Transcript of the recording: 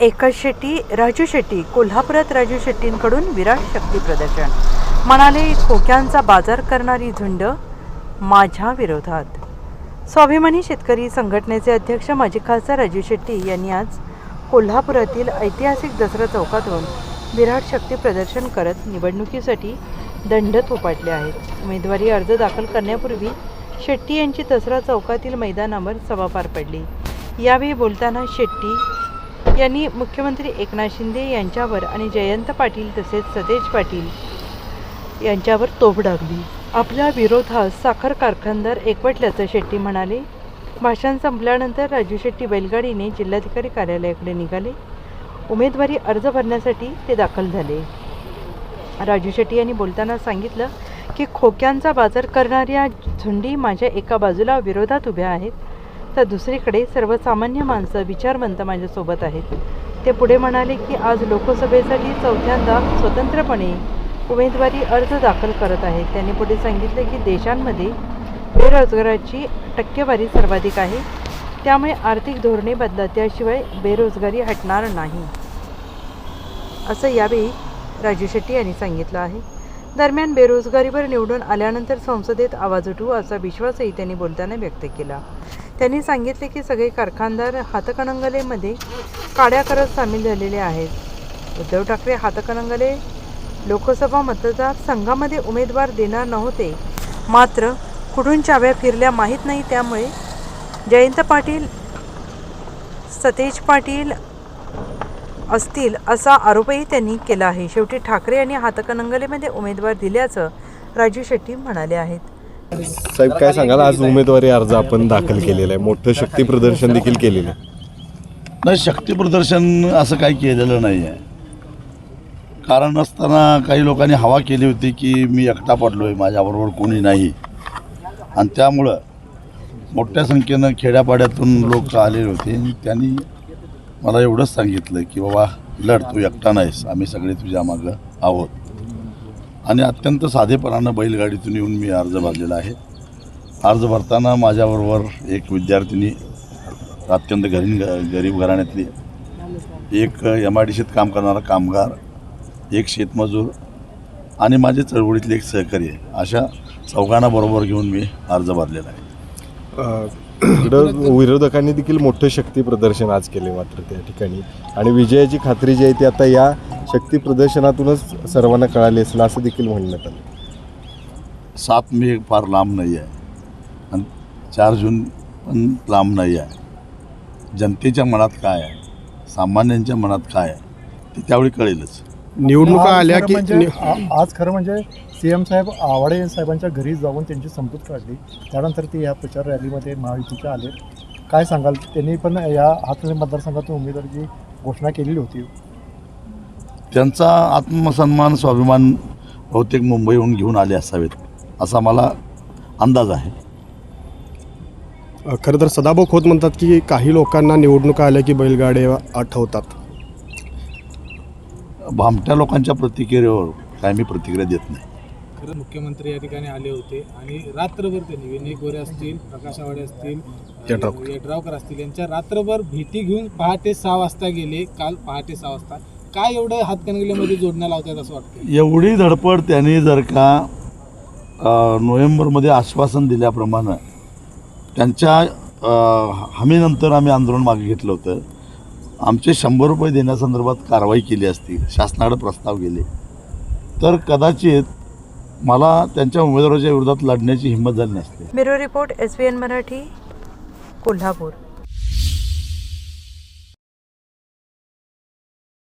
एकच शेट्टी राजू शेट्टी कोल्हापुरात राजू शेट्टींकडून विराट शक्ती प्रदर्शन. म्हणाले खोक्यांचा बाजार करणारी झुंड माझ्या विरोधात. स्वाभिमानी शेतकरी संघटनेचे अध्यक्ष माजी खासदार राजू शेट्टी यांनी आज कोल्हापुरातील ऐतिहासिक दसरा चौकातून विराट शक्ती प्रदर्शन करत निवडणुकीसाठी दंड थोपाटले आहेत. उमेदवारी अर्ज दाखल करण्यापूर्वी शेट्टी यांची दसरा चौकातील मैदानावर सभा पार पडली. यावेळी बोलताना शेट्टी यांनी मुख्यमंत्री एकनाथ शिंदे यांच्यावर आणि जयंत पाटील तसेच सतेज पाटील यांच्यावर तोफ डागली. आपल्या विरोधात साखर कारखानदार एकवटल्याचं शेट्टी म्हणाले. भाषण संपल्यानंतर राजू शेट्टी बैलगाडीने जिल्हाधिकारी कार्यालयाकडे निघाले. उमेदवारी अर्ज भरण्यासाठी ते दाखल झाले. राजू शेट्टी यांनी बोलताना सांगितलं की खोक्यांचा बाजार करणाऱ्या झुंडी माझ्या एका बाजूला विरोधात उभ्या आहेत. तर दुसरीकडे सर्वसामान्य माणसं विचारवंत माझ्यासोबत आहेत. ते पुढे म्हणाले की आज लोकसभेसाठी चौथ्यांदा स्वतंत्रपणे उमेदवारी अर्ज दाखल करत आहेत. त्यांनी पुढे सांगितले की देशांमध्ये बेरोजगाराची टक्केवारी सर्वाधिक आहे. त्यामुळे आर्थिक धोरणे बदला त्याशिवाय बेरोजगारी हटणार नाही. असं यावेळी राजू शेट्टी यांनी सांगितलं आहे. दरम्यान बेरोजगारीवर निवडून आल्यानंतर संसदेत आवाज उठवू असा विश्वासही त्यांनी बोलताना व्यक्त केला. त्यांनी सांगितले की सगळे कारखानदार हातकणंगलेमध्ये काड्या करत सामील झालेले आहेत. उद्धव ठाकरे हातकणंगले लोकसभा मतदारसंघामध्ये उमेदवार देणार नव्हते. मात्र कुठून चाव्या फिरल्या माहीत नाही. त्यामुळे जयंत पाटील सतेज पाटील असतील असा आरोपही त्यांनी केला आहे. शेवटी ठाकरे यांनी हातकणंगलेमध्ये उमेदवार दिल्याचं राजू शेट्टी म्हणाले आहेत. साहेब काय सांगाल? आज उमेदवारी अर्ज आपण दाखल केलेला आहे. मोठं शक्ती प्रदर्शन देखील केलेलं आहे. नाही शक्ती प्रदर्शन असं काही केलेलं नाही आहे. कारण असताना काही लोकांनी हवा केली होती की मी एकटा पडलो आहे माझ्याबरोबर कोणी नाही. आणि त्यामुळं मोठ्या संख्येनं खेड्यापाड्यातून लोक आलेले होते. त्यांनी मला एवढंच सांगितलं की बाबा लढ तू एकटा नाहीस. आम्ही सगळे तुझ्या मागं आहोत. आणि अत्यंत साधेपणानं बैलगाडीतून येऊन मी अर्ज भरलेला आहे. अर्ज भरताना माझ्याबरोबर एक विद्यार्थिनी अत्यंत गरीब गरीब घराण्यातली एक एम आय डी सीत काम करणारा कामगार एक शेतमजूर आणि माझे चळवळीतले एक सहकारी अशा चौघांना बरोबर घेऊन मी अर्ज भरलेला आहे. इकडं विरोधकांनी देखील मोठं शक्ती प्रदर्शन आज केले मात्र त्या ठिकाणी. आणि विजयाची खात्री जी आहे ती आता या शक्ती प्रदर्शनातूनच सर्वांना कळाली असेल असं देखील म्हणण्यात आलं. सात मे फार लांब नाही आहे. आणि चार जून पण लांब नाही आहे. जनतेच्या मनात काय आहे? सामान्यांच्या मनात काय आहे? ते त्यावेळी कळेलच. निवडणुका आल्या की म्हणजे आज खरं म्हणजे सी एम साहेब आवाडे साहेबांच्या घरी जाऊन त्यांची समजूत काढली. त्यानंतर ते या प्रचार रॅलीमध्ये महायुतीचे आले. काय सांगाल? त्यांनी पण या हातकणी मतदारसंघातून उमेदवारीची घोषणा केलेली होती. त्यांचा आत्मसन्मान स्वाभिमान बहुतेक मुंबईहून घेऊन आले असावेत असा मला अंदाज आहे. खरं तर सदाभाऊ खोत म्हणतात की काही लोकांना निवडणुका आल्या की बैलगाड्या आठवतात. भामट्या लोकांच्या प्रतिक्रियेवर काय मी प्रतिक्रिया देत नाही. खरं मुख्यमंत्री या ठिकाणी आले होते आणि रात्रभर त्यांनी विनय गोरे असतील प्रकाश आवाडे असतील यड्रावकर. यड्रावकर असतील यांच्या रात्रभर भेटी घेऊन पहाटे सहा वाजता गेले. काल पहाटे सहा वाजता काय एवढं हातकणगलेमध्ये जोडण्या लावतात असं वाटतं एवढी धडपड त्यांनी जर का नोव्हेंबरमध्ये आश्वासन दिल्याप्रमाणे त्यांच्या हमीनंतर आम्ही आंदोलन मागे घेतलं होतं. आमचे शंभर रुपये देण्यासंदर्भात कारवाई केली असती शासनाकडे प्रस्ताव गेले. तर कदाचित मला त्यांच्या उमेदवाराच्या विरोधात लढण्याची हिंमत झाली नसते. Bureau report S B N Marathi Kolhapur.